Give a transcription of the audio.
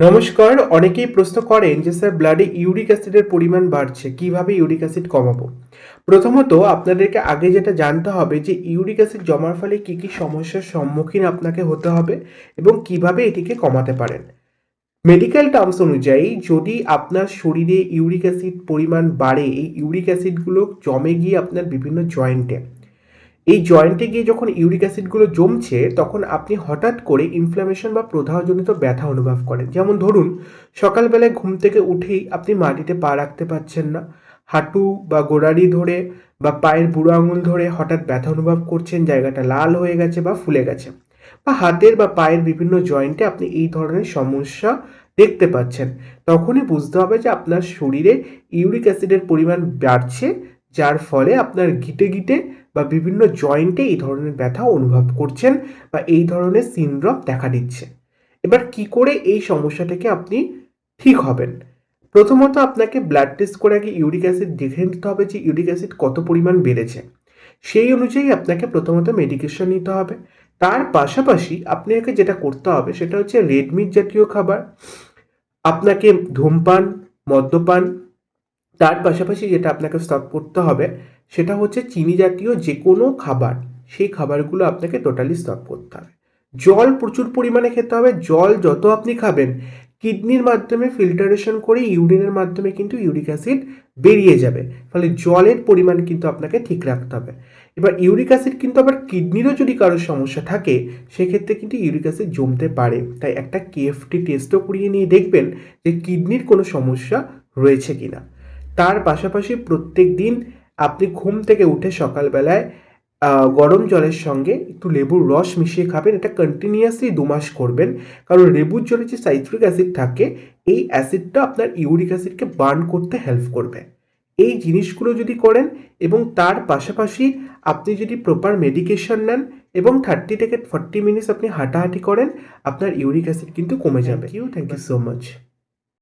নমস্কার, অনেকেই প্রশ্ন করেন যে স্যার ব্লাডে ইউরিক অ্যাসিডের পরিমাণ বাড়ছে, কীভাবে ইউরিক অ্যাসিড কমাবো? প্রথমত আপনাদেরকে আগে যেটা জানতে হবে যে ইউরিক অ্যাসিড জমার ফলে কি কি সমস্যার সম্মুখীন আপনাকে হতে হবে এবং কীভাবে এটিকে কমাতে পারেন। মেডিকেল টার্মস অনুযায়ী যদি আপনার শরীরে ইউরিক অ্যাসিড পরিমাণ বাড়ে, এই ইউরিক অ্যাসিডগুলো জমে গিয়ে আপনার বিভিন্ন জয়েন্টে এই জয়েন্টে গিয়ে যখন ইউরিক অ্যাসিডগুলো জমছে, তখন আপনি হঠাৎ করে ইনফ্লামেশন বা প্রদাহজনিত ব্যথা অনুভব করেন। যেমন ধরুন, সকালবেলায় ঘুম থেকে উঠেই আপনি মাটিতে পা রাখতে পারছেন না। হাঁটু বা গোড়ালি ধরে বা পায়ের বুড়ো আঙুল ধরে হঠাৎ ব্যথা অনুভব করছেন, জায়গাটা লাল হয়ে গেছে বা ফুলে গেছে। বা হাতের বা পায়ের বিভিন্ন জয়েন্টে আপনি এই ধরনের সমস্যা দেখতে পাচ্ছেন। তখনই বুঝতে হবে যে আপনার শরীরে ইউরিক অ্যাসিডের পরিমাণ বাড়ছে যার ফলে আপনার গিটে গিটে বা বিভিন্ন জয়েন্টে এই ধরনের ব্যথা অনুভব করছেন বা এই ধরনের সিনড্রম দেখা দিচ্ছে। এবার কি করে এই সমস্যাটাকে আপনি ঠিক হবেন? প্রথমত আপনাকে ব্লাড টেস্ট করে আগে ইউরিক অ্যাসিড দেখে নিতে হবে যে ইউরিক অ্যাসিড কত পরিমাণ বেড়েছে। সেই অনুযায়ী আপনাকে প্রথমত মেডিকেশন নিতে হবে। তার পাশাপাশি আপনাকে যেটা করতে হবে সেটা হচ্ছে রেড মিট জাতীয় খাবার। আপনাকে ধূমপান, মদ্যপান তার পাশাপাশি যেটা আপনাকে স্টপ করতে হবে, সেটা হচ্ছে চিনি জাতীয় যে কোনো খাবার, সেই খাবারগুলো আপনাকে টোটালি স্টপ করতে হবে। জল প্রচুর পরিমাণে খেতে হবে, জল যত আপনি খাবেন, কিডনির মাধ্যমে ফিল্টারেশন করে ইউরিনের মাধ্যমে কিন্তু ইউরিক অ্যাসিড বেরিয়ে যাবে, ফলে জলের পরিমাণ কিন্তু আপনাকে ঠিক রাখতে হবে। এবার ইউরিক অ্যাসিড কিন্তু আবার কিডনিরও যদি কারোর সমস্যা থাকে, সেক্ষেত্রে কিন্তু ইউরিক অ্যাসিড জমতে পারে। তাই একটা কেএফটি টেস্টও করিয়ে নিয়ে দেখবেন যে কিডনির কোনো সমস্যা রয়েছে কিনা। তার পাশাপাশি প্রত্যেক দিন আপনি ঘুম থেকে উঠে সকালবেলায় গরম জলের সঙ্গে একটু লেবুর রস মিশিয়ে খাবেন। এটা কন্টিনিউয়াসলি দু মাস করবেন। কারণ লেবুর জলে যে সাইট্রিক অ্যাসিড থাকে এই অ্যাসিডটা আপনার ইউরিক অ্যাসিডকে বার্ন করতে হেল্প করবে। এই জিনিসগুলো যদি করেন এবং তার পাশাপাশি আপনি যদি প্রপার মেডিকেশন নেন এবং থার্টি থেকে ফর্টি মিনিটস আপনি হাঁটাহাঁটি করেন আপনার ইউরিক অ্যাসিড কিন্তু কমে যাবে। You thank you so much